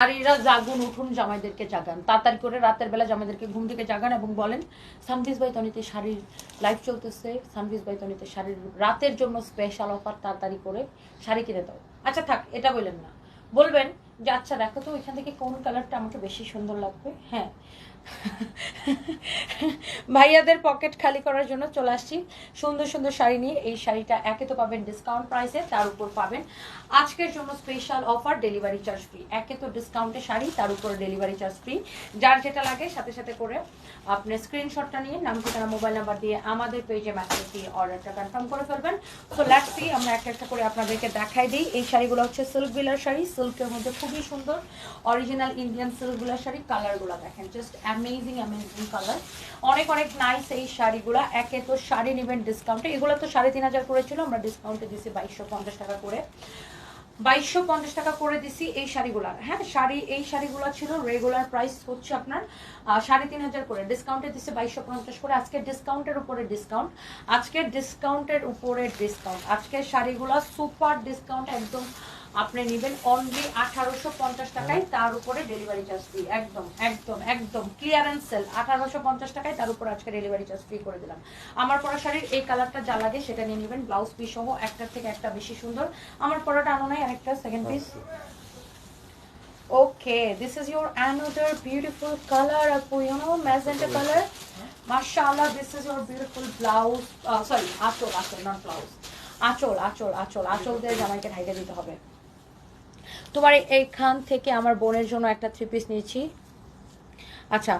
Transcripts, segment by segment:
নারীরা জাগুন, উঠুন, জামাইদেরকে জাগান। তাড়াতাড়ি করে রাতের বেলা জামাইদেরকে ঘুম থেকে জাগান এবং বলেন, সানভিস বাই তনিতে শাড়ির লাইফ চলতেছে। সানভিস বাই তনিতে শাড়ির রাতের জন্য স্পেশাল অফার তাড়াতাড়ি করে শাড়ি কিনে দাও। আচ্ছা থাক, এটা বললেন না। বলবেন যে আচ্ছা দেখো তো ওইখান থেকে কোন কালারটা আমাকে বেশি সুন্দর লাগবে? হ্যাঁ। ভাইয়াদের পকেট খালি করার জন্য চলে আসছি। সুন্দর সুন্দর শাড়ি নিয়ে এই শাড়িটা একে তো পাবেন ডিসকাউন্ট প্রাইসে তার উপর পাবেন আজকের জন্য special offer delivery charge free একে তো ডিসকাউন্টে শাড়ি, তার উপর ডেলিভারি চার্জ ফ্রি যার যেটা লাগে, সাথে সাথে করে আপনি স্ক্রিনশটটা নিয়ে, নাম, ঠিকানা মোবাইল নাম্বার দিয়ে আমাদের পেজে মেসেজ দিয়ে অর্ডারটা কনফার্ম করে ফেলবেন। সো লেটস সি আমরা একটা একটা করে আপনাদেরকে দেখাই দিই। এই শাড়িগুলো হচ্ছে সিল্ক বিলার শাড়ি। সিল্কের মধ্যে খুবই সুন্দর। অরিজিনাল ইন্ডিয়ান সিল্ক বিলার শাড়ি কালারগুলো দেখেন জাস্ট অ্যামেজিং অ্যামেজিং কালার অনেক অনেক নাইস এই শাড়িগুলো। একে তো শাড়ি নেবেন ডিসকাউন্টে এগুলো তো সাড়ে তিন হাজার করেছিল আমরা ডিসকাউন্টে দিছি বাইশশো পঞ্চাশ টাকা করে। বাইশশো পঞ্চাশ টাকা করে দিছি এই শাড়িগুলার। হ্যাঁ শাড়ি, এই শাড়িগুলো ছিল রেগুলার প্রাইস হচ্ছে আপনার সাড়ে তিন হাজার করে। ডিসকাউন্টে দিচ্ছে বাইশশো পঞ্চাশ করে। আজকে ডিসকাউন্টের উপরে ডিসকাউন্ট আজকের ডিসকাউন্টের উপরে ডিসকাউন্ট আজকের শাড়িগুলো সুপার ডিসকাউন্ট একদম আপনি নেবেন অনলি আঠারোশো পঞ্চাশ টাকায় তার উপরে ডেলিভারি চার্জ ফ্রি একদম একদম একদম। ক্লিয়ারেন্স সেল আঠারোশো পঞ্চাশ টাকায় তার উপর আজকে ডেলিভারি চার্জ ফ্রি করে দিলাম। আমার পরা শাড়ির এই কালারটা যা লাগে সেটা নিয়ে নেবেন। ব্লাউজ পিস সহ একটার থেকে একটা বেশি সুন্দর। আমার পরাটা আনো নাই আরেকটা second piece okay this is your another beautiful color, Apu, you know, magenta color. Mashallah, this is your beautiful blouse. Uh, আচল achol, achol, not আচল আচল আঁচল আঁচল আঁচল দিয়ে জামাইকে ঢাইতে দিতে হবে। তোমার এইখান থেকে আমার বোনের জন্য একটা থ্রি পিস নিয়েছি। আচ্ছা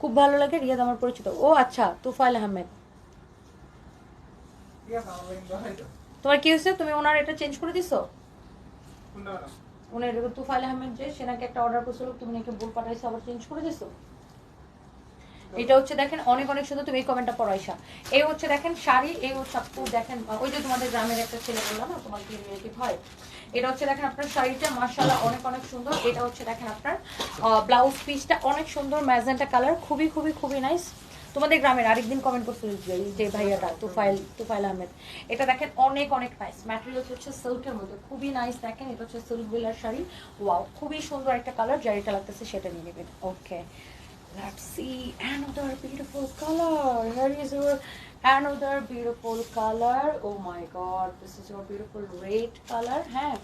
খুব ভালো লাগে রিয়াদ আমার পরিচিত। ও আচ্ছা তুফাইল আহমেদ। তোমার কি হয়েছে? তুমি ওনার এটা চেঞ্জ করে দিছো? ওনার তুফাইল আহমেদ যে সে নাকি একটা অর্ডার করছিল তুমি নাকি ভুল পাঠাইছো আবার চেঞ্জ করে দিছো? এটা হচ্ছে দেখেন, অনেক অনেক সুন্দর। তুমি এই কমেন্টটা পড়াইছা এই হচ্ছে দেখেন শাড়ি, এই হচ্ছে দেখেন ওই যে তোমাদের গ্রামের একটা ছেলে বললাম না, তোমার কি রিলেটিভ হয়? এটা হচ্ছে দেখেন আপনার শাড়িটা মার্শাল্লাহ অনেক অনেক সুন্দর। এটা হচ্ছে দেখেন আপনার ব্লাউজ পিসটা অনেক সুন্দর ম্যাজেন্টা কালার খুবই খুবই খুবই নাইস তোমাদের গ্রামের আরেকদিন কমেন্ট করছিল যে- ভাইয়াটা তুফাইল তুফাইল আহমেদ। এটা দেখেন অনেক অনেক নাইস ম্যাটেরিয়াল হচ্ছে সিল্কের মধ্যে, খুবই নাইস দেখেন, এটা হচ্ছে সিল্ক বিলার শাড়ি। ওয়াও খুবই সুন্দর একটা কালার যেটা লাগতেছে সেটা নিয়ে নেবেন। ওকে Let's see another beautiful color. Here is your another beautiful color. Oh my god, this is your beautiful red color. হ্যাঁ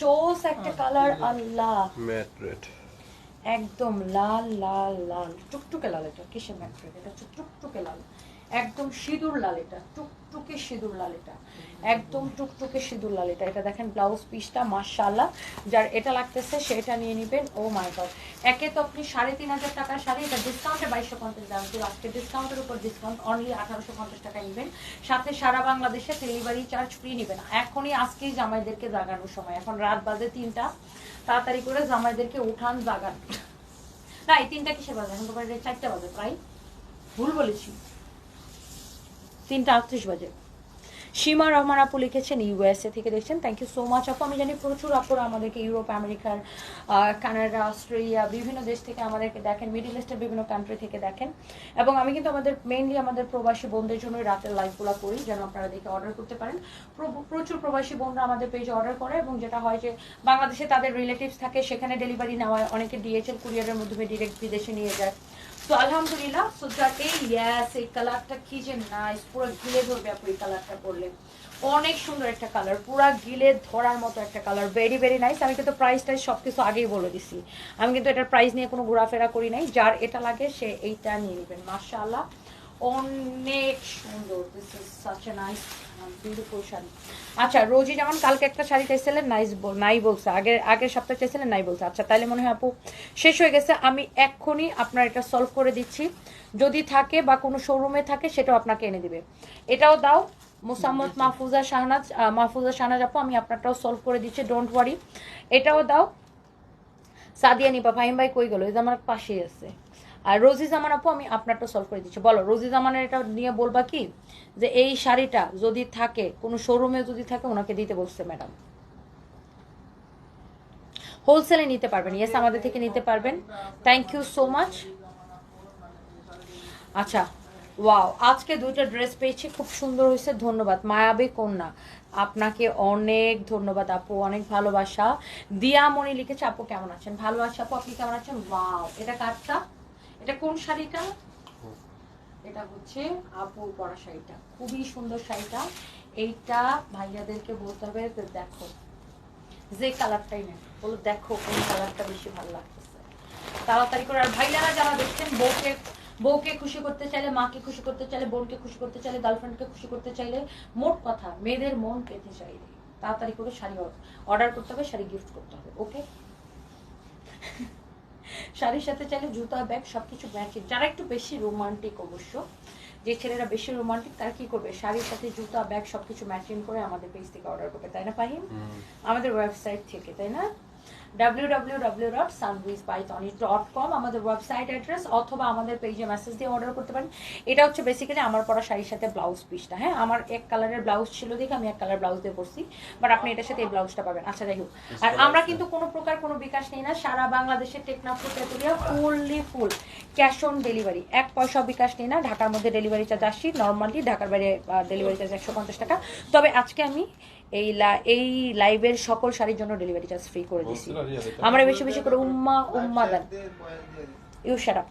চোস একটা কালার আল্লাহ ম্যাট রেড একদম লাল লাল লাল টুকটুকে লাল এটা কিসের ম্যাট্রেট এটা হচ্ছে টুকটুকে লাল একদম সিঁদুর লাল এটা টুকটুকে সিঁদুর লাল এটা একদম টুকটুকে সিঁদুর লাল এটা এটা দেখেন ব্লাউজ পিসটা মাশাআল্লাহ। যার এটা লাগতেছে, সেটা নিয়ে নেবেন। ও মাই গড একে তো আপনি সাড়ে তিন হাজার টাকার শাড়ি, এটা ডিসকাউন্টে বাইশশো পঞ্চাশ দেওয়া কিন্তু আজকে ডিসকাউন্টের উপর ডিসকাউন্ট অনলি আঠারোশো পঞ্চাশ টাকা নেবেন। সাথে সারা বাংলাদেশে ডেলিভারি চার্জ ফ্রি নেবেন। এখনই আজকেই জামাইদেরকে জাগানোর সময়। এখন রাত বাজে তিনটা। তাড়াতাড়ি করে জামাইদেরকে উঠান, জাগান। না, এই তিনটা কিসের বাজে? এখন তোমার চারটা বাজে প্রায় ভুল বলেছি। তিনটা আটত্রিশ বাজে। সীমা রহমান আপু লিখেছেন ইউএসএ থেকে দেখছেন। থ্যাংক ইউ সো মাচ আপু। আমি জানি প্রচুর আপুরা আমাদেরকে ইউরোপ, আমেরিকার কানাডা, অস্ট্রেলিয়া, বিভিন্ন দেশ থেকে আমাদেরকে দেখেন। মিডিল ইস্টের বিভিন্ন কান্ট্রি থেকে দেখেন। এবং আমি কিন্তু আমাদের মেইনলি আমাদের প্রবাসী বোনদের জন্যই রাতের লাইভগুলো করি, যেন আপনারা দেখে অর্ডার করতে পারেন। প্র- প্রচুর প্রবাসী বোনরা আমাদের পেজে অর্ডার করে এবং যেটা হয় যে, বাংলাদেশে তাদের রিলেটিভস থাকে, সেখানে ডেলিভারি নেওয়া হয় অনেকে ডিএচএল কুরিয়ারের মাধ্যমে ডিরেক্ট বিদেশে নিয়ে যায়। তো আলহামদুলিল্লাহ সো যার এই ইয়াস, এই কালারটা কি যে নাইস পুরো গিলে ধরবে আপু এই কালারটা পরলে। অনেক সুন্দর একটা কালার পুরা গিলে ধরার মতো একটা কালার ভেরি ভেরি নাইস আমি কিন্তু প্রাইস টাইস সব কিছু আগেই বলে দিছি। আমি কিন্তু এটার প্রাইস নিয়ে কোনো ঘোরাফেরা করি নাই, যার এটা লাগে সে এইটা নিয়ে নেবেন, মাশাআল্লাহ। অনেক সুন্দর। This is such a nice beautiful sari. আচ্ছা রোজি যেমন কালকে একটা শাড়ি চাইছিলেন নাইস নাই বলছে। আগের আগের সপ্তাহে চাইছিলেন নাই বলছে। আচ্ছা তাহলে মনে হয় আপু শেষ হয়ে গেছে। আমি এক্ষুনি আপনার এটা সলভ করে দিচ্ছি। যদি থাকে বা কোনো শোরুমে থাকে সেটাও আপনাকে এনে দিবে। এটাও দাও। মুসাম্মদ মাহফুজা শাহনাজ মাহফুজা শাহনাজ আপু আমি আপনারটাও সলভ করে দিচ্ছি। ডোন্ট ওয়ারি এটাও দাও। সাদিয়া নিপা ফাহিম ভাই কই গেল? এই যে আমার পাশেই আছে। আর রোজি জামান আপু আমি আপনারটা সলভ করে দিচ্ছি। বলো, রোজি জামানের এটা নিয়ে বলবা কি? যে এই শাড়িটা যদি থাকে, কোনো শোরুমে যদি থাকে, ওনাকে দিতে বলছে ম্যাডাম। হোলসেলে নিতে পারবেন। ইয়েস আমাদের থেকে নিতে পারবেন। থ্যাংক ইউ সো মাচ আচ্ছা ওয়াও আজকে দুইটা ড্রেস পেয়েছি, খুব সুন্দর হয়েছে, ধন্যবাদ। মায়াবী কন্যা, আপনাকে অনেক ধন্যবাদ আপু, অনেক ভালোবাসা। দিয়া দিয়ামণি লিখেছে, আপু কেমন আছেন? ভালো আছে আপু, আপনি কেমন আছেন? ওয়াও এটা কাঠটা এটা কোন শাড়িটা? এটা হচ্ছে আপু পরা শাড়িটা। খুবই সুন্দর শাড়িটা। এইটা ভাইয়াদেরকে বলতে হবে দেখো, যে কালারটাই নেন। বলো, দেখো কোন কালারটা বেশি ভালো লাগতেছে। তাড়াতাড়ি করে, আর ভাইয়ারা যারা দেখছেন, বউকে বউকে খুশি করতে চাইলে, মাকে খুশি করতে চাইলে, বোনকে খুশি করতে চাইলে গার্লফ্রেন্ডকে খুশি করতে চাইলে, মোট কথা, মেয়েদের মন পেতে চাইলে তাড়াতাড়ি করে শাড়ি অর্ডার করতে হবে, শাড়ি গিফট করতে হবে ওকে শাড়ির সাথে চাইলে জুতা ব্যাগ সবকিছু ম্যাচিং যারা একটু বেশি রোমান্টিক অবশ্য যে ছেলেরা বেশি রোমান্টিক তারা কি করবে? শাড়ির সাথে জুতা ব্যাগ সবকিছু ম্যাচিং করে আমাদের পেজ থেকে অর্ডার করবে তাই না ফাহিম? আমাদের ওয়েবসাইট থেকে তাই না? কম আমাদের ওয়েবসাইট অ্যাড্রেস অথবা আমাদের পেজে মেসেজ দিয়ে অর্ডার করতে পারেন। এটা হচ্ছে বেসিক্যালি আমার পরা শাড়ির সাথে ব্লাউজ পিসটা হ্যাঁ? আমার এক কালারের ব্লাউজ ছিল দেখে আমি এক কালার ব্লাউজ দিয়ে পরছি বাট আপনি এটার সাথে এই ব্লাউজটা পাবেন। আচ্ছা যাই হোক। আর আমরা কিন্তু কোনো প্রকার কোনো বিকাশ নেই না সারা বাংলাদেশের Teknaf Tetulia fully full cash on delivery এক পয়সা বিকাশ নেই না ঢাকার মধ্যে ডেলিভারি চার্জ আসি নর্মালি ঢাকার বাইরে ডেলিভারি চার্জ একশো পঞ্চাশ টাকা। তবে আজকে আমি এই এই লাইভের সকল শাড়ির জন্য ডেলিভারি চার্জ ফ্রি করে দিছি। আমরা বেশি বেশি করে উম্মা উম্মা দেন ইউ শাট আপ